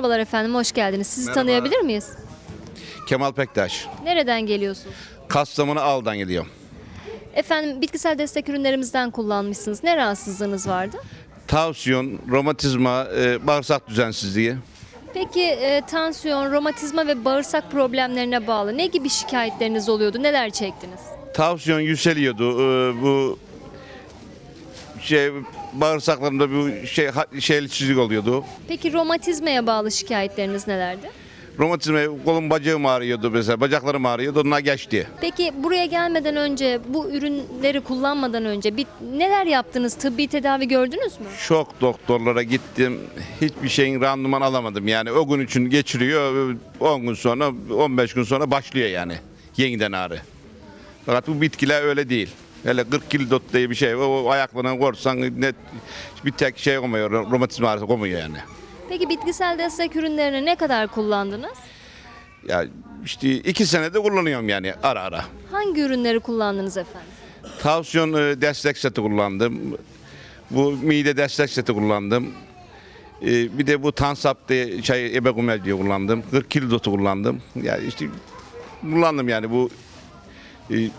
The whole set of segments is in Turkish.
Merhabalar efendim, hoş geldiniz. Sizi Merhaba. tanıyabilir miyiz? Kemal Pektaş. Nereden geliyorsunuz? Kastamonu Al'dan geliyorum. Efendim bitkisel destek ürünlerimizden kullanmışsınız. Ne rahatsızlığınız vardı? Tansiyon, romatizma, e, bağırsak düzensizliği. Peki e, tansiyon, romatizma ve bağırsak problemlerine bağlı ne gibi şikayetleriniz oluyordu? Neler çektiniz? Tansiyon yükseliyordu. e, bu şey bağırsaklarımda bu şey şeylik oluyordu. Peki romatizmaya bağlı şikayetleriniz nelerdi? Romatizma kolum bacağım ağrıyordu mesela. Bacaklarım ağrıyordu. Onlar geçti. Peki buraya gelmeden önce, bu ürünleri kullanmadan önce bir, neler yaptınız? Tıbbi tedavi gördünüz mü? Çok doktorlara gittim. Hiçbir şeyin randıman alamadım. Yani o gün için geçiriyor. 10 gün sonra, 15 gün sonra başlıyor yani. Yeniden ağrı. Fakat bu bitkiler öyle değil. Hele 40 kilo diye bir şey. var. O ayaklarına korsan net bir tek şey olmuyor. Romatizma ağrısı olmuyor yani. Peki bitkisel destek ürünlerini ne kadar kullandınız? Ya işte iki senede kullanıyorum yani ara ara. Hangi ürünleri kullandınız efendim? Tansiyon e, destek seti kullandım. Bu mide destek seti kullandım. E, Bir de bu Tansap diye şey Ebekumel diye kullandım. 40 kilo dotu kullandım. Yani işte kullandım yani bu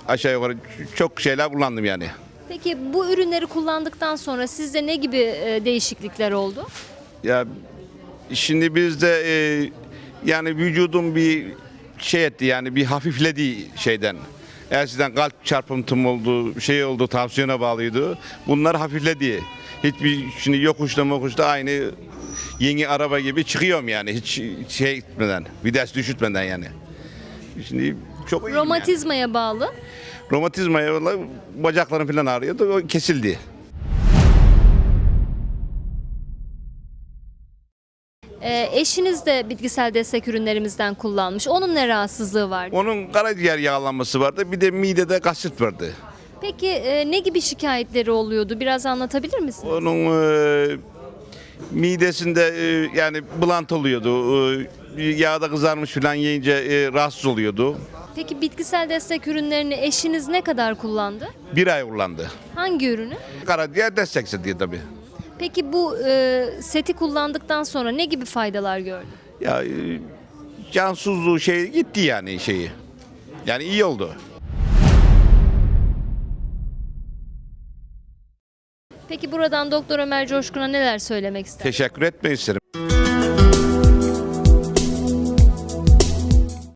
aşağı yukarı çok şeyler kullandım yani. Peki bu ürünleri kullandıktan sonra sizde ne gibi e, değişiklikler oldu? Ya şimdi bizde e, yani vücudum bir şey etti yani bir hafifledi şeyden. Eskiden kalp çarpıntım oldu, şey oldu, tansiyona bağlıydı. Bunlar hafifledi. Hiçbir şimdi yokuşta mokuşta aynı yeni araba gibi çıkıyorum yani hiç şey gitmeden, vites düşürtmeden yani. Şimdi çok iyiyim yani. Romatizmaya bağlı. Romatizmaya vallahi bacaklarım falan ağrıyordu, o kesildi. E, eşiniz de bitkisel destek ürünlerimizden kullanmış. Onun ne rahatsızlığı vardı? Onun karaciğer yağlanması vardı, bir de midede kasıt vardı. Peki e, ne gibi şikayetleri oluyordu? Biraz anlatabilir misiniz? Onun e, midesinde e, yani bulant oluyordu. E, yağda kızarmış falan yiyince e, rahatsız oluyordu. Peki bitkisel destek ürünlerini eşiniz ne kadar kullandı? Bir ay kullandı. Hangi ürünü? Karaciğer destek diye tabii. Peki bu e, seti kullandıktan sonra ne gibi faydalar gördü? Ya e, cansızlığı şey gitti yani şeyi. Yani iyi oldu. Peki buradan Doktor Ömer Coşkun'a neler söylemek ister? Teşekkür etmek isterim.